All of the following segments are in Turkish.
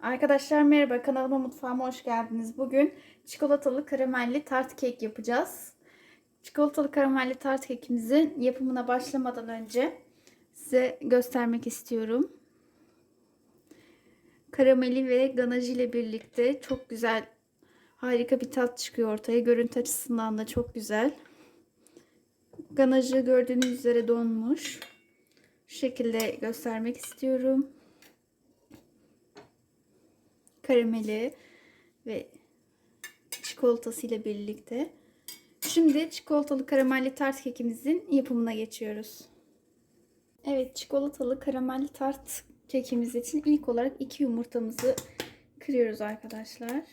Arkadaşlar merhaba kanalıma mutfağıma hoş geldiniz. Bugün çikolatalı karamelli tart kek yapacağız. Çikolatalı karamelli tart kekimizin yapımına başlamadan önce size göstermek istiyorum. Karameli ve ganajı ile birlikte çok güzel harika bir tat çıkıyor ortaya. Görüntü açısından da çok güzel. Ganajı gördüğünüz üzere donmuş. Şu şekilde göstermek istiyorum karameli ve çikolatası ile birlikte. Şimdi çikolatalı karamelli tart kekimizin yapımına geçiyoruz. Evet çikolatalı karamelli tart kekimiz için ilk olarak iki yumurtamızı kırıyoruz arkadaşlar.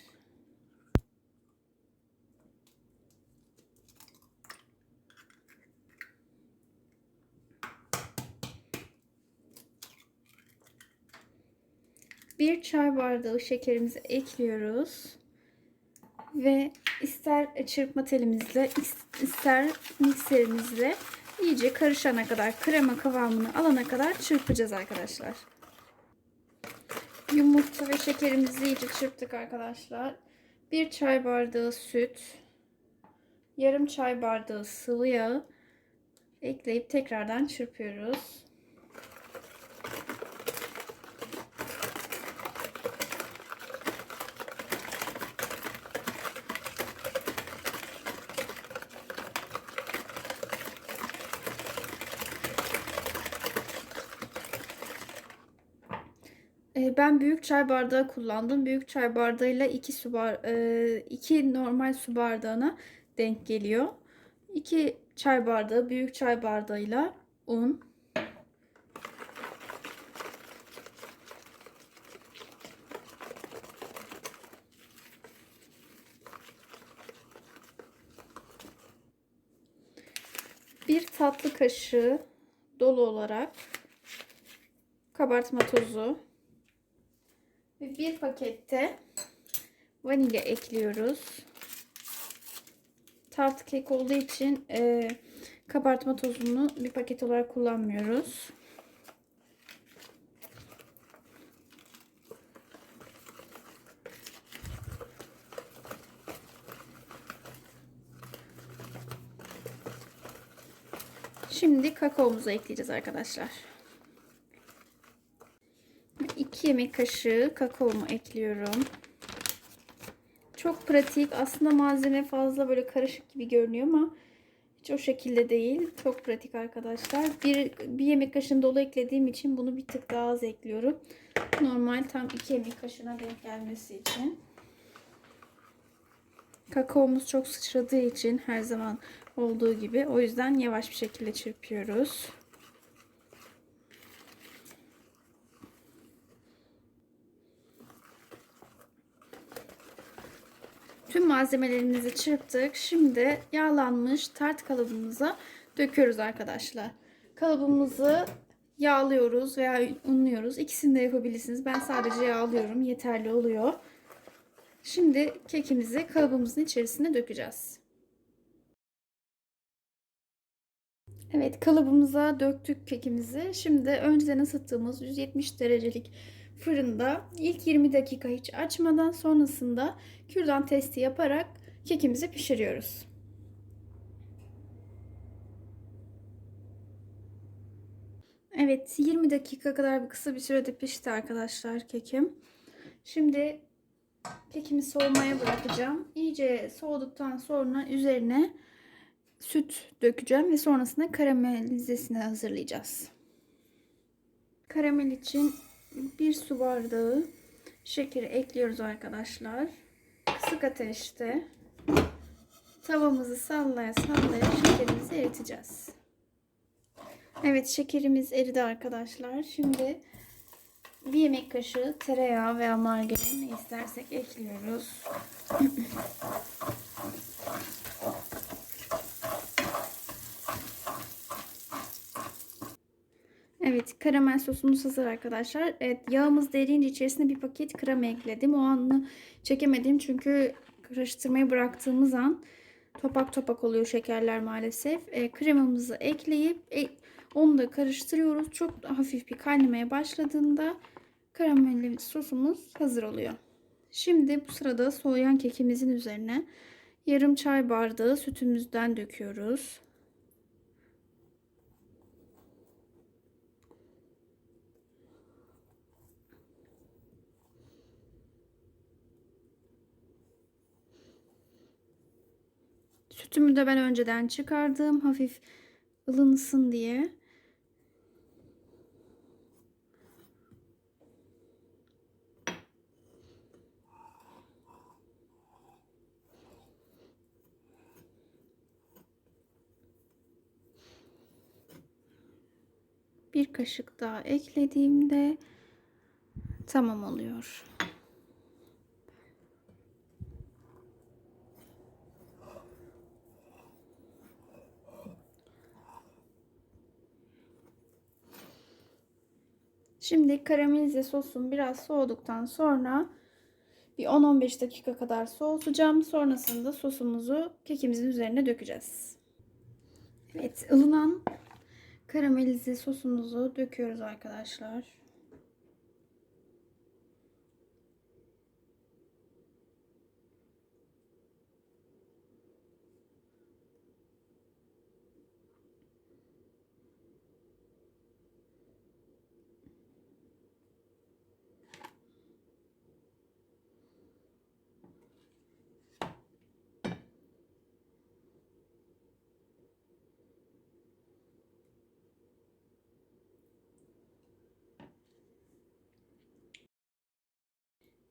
Bir çay bardağı şekerimizi ekliyoruz. Ve ister çırpma telimizle ister mikserimizle iyice karışana kadar krema kıvamını alana kadar çırpacağız arkadaşlar. Yumurta ve şekerimizi iyice çırptık arkadaşlar. Bir çay bardağı süt, yarım çay bardağı sıvı yağ ekleyip tekrardan çırpıyoruz. Ben büyük çay bardağı kullandım. Büyük çay bardağıyla 2 su bar 2 normal su bardağına denk geliyor. 2 çay bardağı büyük çay bardağıyla un. Bir tatlı kaşığı dolu olarak kabartma tozu ve bir pakette vanilya ekliyoruz. Tart kek olduğu için e, kabartma tozunu bir paket olarak kullanmıyoruz. Şimdi kakaomuzu ekleyeceğiz arkadaşlar. 2 yemek kaşığı kakaomu ekliyorum. Çok pratik. Aslında malzeme fazla böyle karışık gibi görünüyor ama hiç o şekilde değil. Çok pratik arkadaşlar. Bir, bir yemek kaşığını dolu eklediğim için bunu bir tık daha az ekliyorum. Normal tam 2 yemek kaşığına denk gelmesi için. Kakaomuz çok sıçradığı için her zaman olduğu gibi. O yüzden yavaş bir şekilde çırpıyoruz. Tüm malzemelerimizi çırptık. Şimdi yağlanmış tart kalıbımıza döküyoruz arkadaşlar. Kalıbımızı yağlıyoruz veya unluyoruz. İkisini de yapabilirsiniz. Ben sadece yağlıyorum. Yeterli oluyor. Şimdi kekimizi kalıbımızın içerisine dökeceğiz. Evet kalıbımıza döktük kekimizi. Şimdi önceden ısıttığımız 170 derecelik fırında ilk 20 dakika hiç açmadan sonrasında kürdan testi yaparak kekimizi pişiriyoruz. Evet 20 dakika kadar bir kısa bir sürede pişti arkadaşlar kekim. Şimdi kekimi soğumaya bırakacağım. İyice soğuduktan sonra üzerine süt dökeceğim ve sonrasında karamelizesini hazırlayacağız. Karamel için bir su bardağı şekeri ekliyoruz arkadaşlar. Kısık ateşte tavamızı sallaya sallaya şekerimizi eriteceğiz. Evet şekerimiz eridi arkadaşlar. Şimdi bir yemek kaşığı tereyağı veya margarin ne istersek ekliyoruz. Evet karamel sosumuz hazır arkadaşlar. Evet yağımız deriyince içerisine bir paket krema ekledim. O anı çekemedim çünkü karıştırmayı bıraktığımız an topak topak oluyor şekerler maalesef. E, kremamızı ekleyip e, onu da karıştırıyoruz. Çok hafif bir kaynamaya başladığında karamelli sosumuz hazır oluyor. Şimdi bu sırada soğuyan kekimizin üzerine yarım çay bardağı sütümüzden döküyoruz. Sütümü de ben önceden çıkardım. Hafif ılınsın diye. Bir kaşık daha eklediğimde tamam oluyor. Şimdi karamelize sosum biraz soğuduktan sonra bir 10-15 dakika kadar soğutacağım. Sonrasında sosumuzu kekimizin üzerine dökeceğiz. Evet, ılınan karamelize sosumuzu döküyoruz arkadaşlar.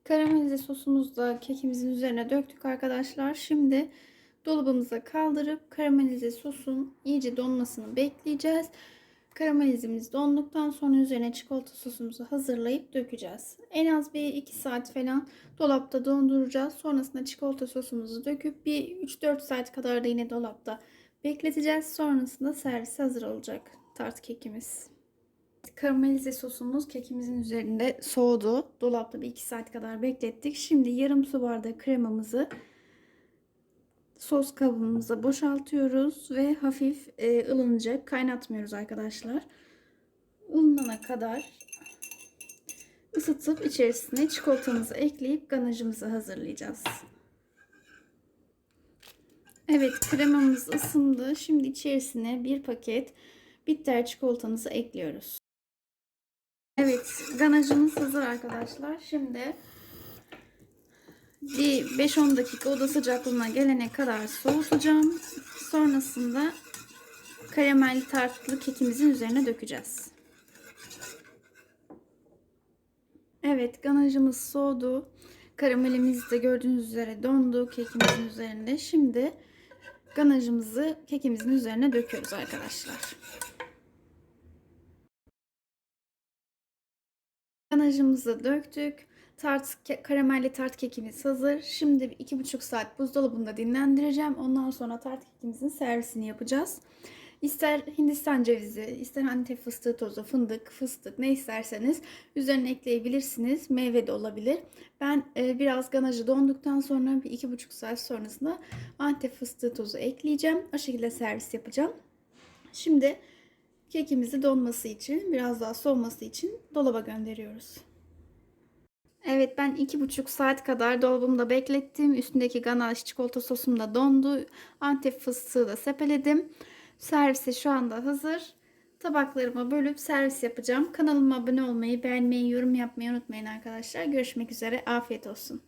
Karamelize sosumuzu da kekimizin üzerine döktük arkadaşlar. Şimdi dolabımıza kaldırıp karamelize sosun iyice donmasını bekleyeceğiz. Karamelizimiz donduktan sonra üzerine çikolata sosumuzu hazırlayıp dökeceğiz. En az bir 2 saat falan dolapta donduracağız. Sonrasında çikolata sosumuzu döküp bir 3-4 saat kadar da yine dolapta bekleteceğiz. Sonrasında servis hazır olacak tart kekimiz. Karamelize sosumuz kekimizin üzerinde soğudu. Dolapta bir 2 saat kadar beklettik. Şimdi yarım su bardağı kremamızı sos kabımıza boşaltıyoruz ve hafif e, ılınacak. Kaynatmıyoruz arkadaşlar. Ilınana kadar ısıtıp içerisine çikolatamızı ekleyip ganajımızı hazırlayacağız. Evet kremamız ısındı. Şimdi içerisine bir paket bitter çikolatamızı ekliyoruz. Evet, ganajımız hazır arkadaşlar. Şimdi bir 5-10 dakika oda sıcaklığına gelene kadar soğutacağım. Sonrasında karamelli tartlı kekimizin üzerine dökeceğiz. Evet, ganajımız soğudu. Karamelimiz de gördüğünüz üzere dondu kekimizin üzerinde. Şimdi ganajımızı kekimizin üzerine döküyoruz arkadaşlar. Ganajımızı döktük. Tart, karamelli tart kekimiz hazır. Şimdi iki buçuk saat buzdolabında dinlendireceğim. Ondan sonra tart kekimizin servisini yapacağız. İster Hindistan cevizi, ister Antep fıstığı tozu, fındık, fıstık ne isterseniz üzerine ekleyebilirsiniz. Meyve de olabilir. Ben e, biraz ganajı donduktan sonra bir iki buçuk saat sonrasında Antep fıstığı tozu ekleyeceğim. O şekilde servis yapacağım. Şimdi kekimizi donması için, biraz daha soğuması için dolaba gönderiyoruz. Evet ben iki buçuk saat kadar dolabımda beklettim. Üstündeki ganaj çikolata sosum da dondu. Antep fıstığı da sepeledim. Servise şu anda hazır. Tabaklarıma bölüp servis yapacağım. Kanalıma abone olmayı, beğenmeyi, yorum yapmayı unutmayın arkadaşlar. Görüşmek üzere. Afiyet olsun.